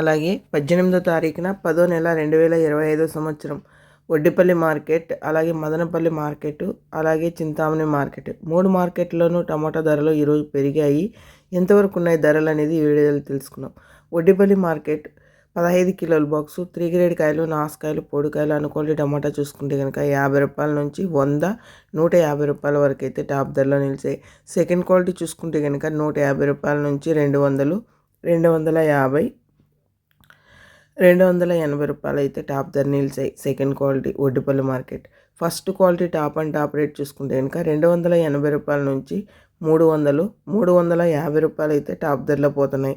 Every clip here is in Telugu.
అలాగే పద్దెనిమిదో తారీఖున పదో నెల రెండు వేల ఇరవై ఐదో సంవత్సరం వడ్డిపల్లి మార్కెట్ అలాగే మదనపల్లి మార్కెట్ అలాగే చింతామణి మార్కెట్. మూడు మార్కెట్లోనూ టమాటా ధరలు ఈరోజు పెరిగాయి. ఎంతవరకు ఉన్నాయి ధరలు అనేది ఈ వీడియోలో తెలుసుకున్నాం వడ్డిపల్లి మార్కెట్ పదహైదు కిలోల బాక్సు త్రీ గ్రేడ్ కాయలు నాసుకాయలు పొడికాయలు అనుకోండి టమాటా చూసుకుంటే కనుక యాభై రూపాయల నుంచి వంద నూట యాభై రూపాయల వరకు అయితే టాప్ ధరలో నిలిచాయి. సెకండ్ క్వాలిటీ చూసుకుంటే కనుక నూట యాభై రూపాయల నుంచి రెండు వందలు రెండు వందల యాభై రెండు వందల ఎనభై రూపాయలు అయితే టాప్ ధర నిలిచాయి. Second quality Vaddupalli market. First quality top and top rate చూసుకుంటే కనుక రెండు వందల ఎనభై రూపాయల నుంచి మూడు వందలు మూడు వందల యాభై రూపాయలు అయితే టాప్ ధరలో పోతున్నాయి.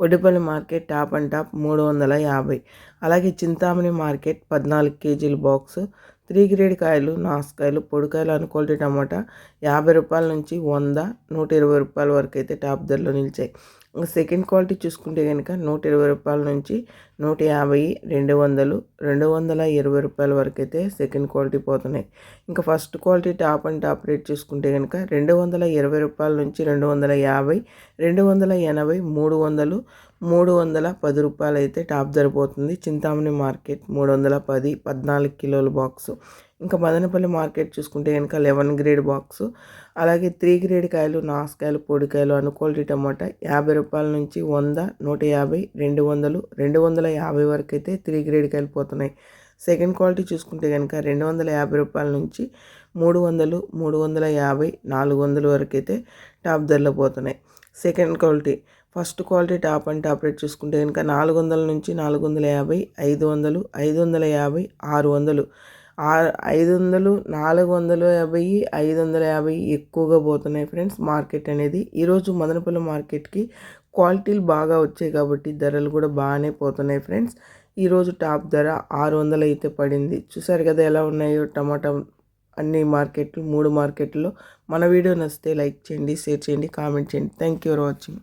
Vaddupalli market top and top మూడు వందల యాభై. అలాగే చింతామణి మార్కెట్ పద్నాలుగు కేజీల బాక్స్ త్రీ గ్రేడ్ కాయలు నాసుకాయలు పొడికాయలు అను క్వాలిటీ టమాటా యాభై రూపాయల నుంచి వంద నూట ఇరవై రూపాయల వరకు అయితే టాప్ ధరలో నిలిచాయి. సెకండ్ క్వాలిటీ చూసుకుంటే కనుక నూట ఇరవై రూపాయల నుంచి నూట యాభై రెండు వందలు రెండు వందల ఇరవై రూపాయల వరకు అయితే సెకండ్ క్వాలిటీ పోతున్నాయి. ఇంకా first quality top and top rate చూసుకుంటే కనుక రెండు వందల ఇరవై రూపాయల నుంచి రెండు వందల యాభై రెండు వందల ఎనభై మూడు వందలు మూడు వందల పది రూపాయలు అయితే టాప్ ధరపోతుంది చింతామణి మార్కెట్ మూడు వందల పది పద్నాలుగు కిలోల బాక్సు ఇంకా మదనపల్లి మార్కెట్ చూసుకుంటే కనుక లెవెన్ గ్రేడ్ బాక్సు అలాగే త్రీ గ్రేడ్ కాయలు నాసుకాయలు పొడికాయలు అను క్వాలిటీ టమాటా యాభై రూపాయల నుంచి వంద నూట యాభై రెండు వందలు రెండు వందల యాభై వరకు అయితే త్రీ గ్రేడ్ వెళ్ళిపోతున్నాయి. సెకండ్ క్వాలిటీ చూసుకుంటే కనుక రెండు వందల యాభై రూపాయల నుంచి మూడు వందలు మూడు వందల యాభై నాలుగు వందల వరకు అయితే టాప్ ధరలో పోతున్నాయి. Second quality first quality top and top rate చూసుకుంటే కనుక నాలుగు వందల నుంచి నాలుగు వందల యాభై ఐదు వందలు ఐదు వందల యాభై ఆరు వందలు. ఐదు వందలు నాలుగు వందల యాభై ఐదు వందల యాభై ఎక్కువగా పోతున్నాయి ఫ్రెండ్స్ మార్కెట్ అనేది. ఈరోజు మదనపల్లి మార్కెట్కి క్వాలిటీలు బాగా వచ్చాయి కాబట్టి ధరలు కూడా బాగానే పోతున్నాయి ఫ్రెండ్స్. ఈరోజు టాప్ ధర ఆరు వందలు అయితే పడింది. చూసారు కదా ఎలా ఉన్నాయో టమాటా అన్ని మార్కెట్లు మూడు మార్కెట్లో. మన వీడియో నచ్చితే లైక్ చేయండి షేర్ చేయండి కామెంట్ చేయండి. Thank you for watching.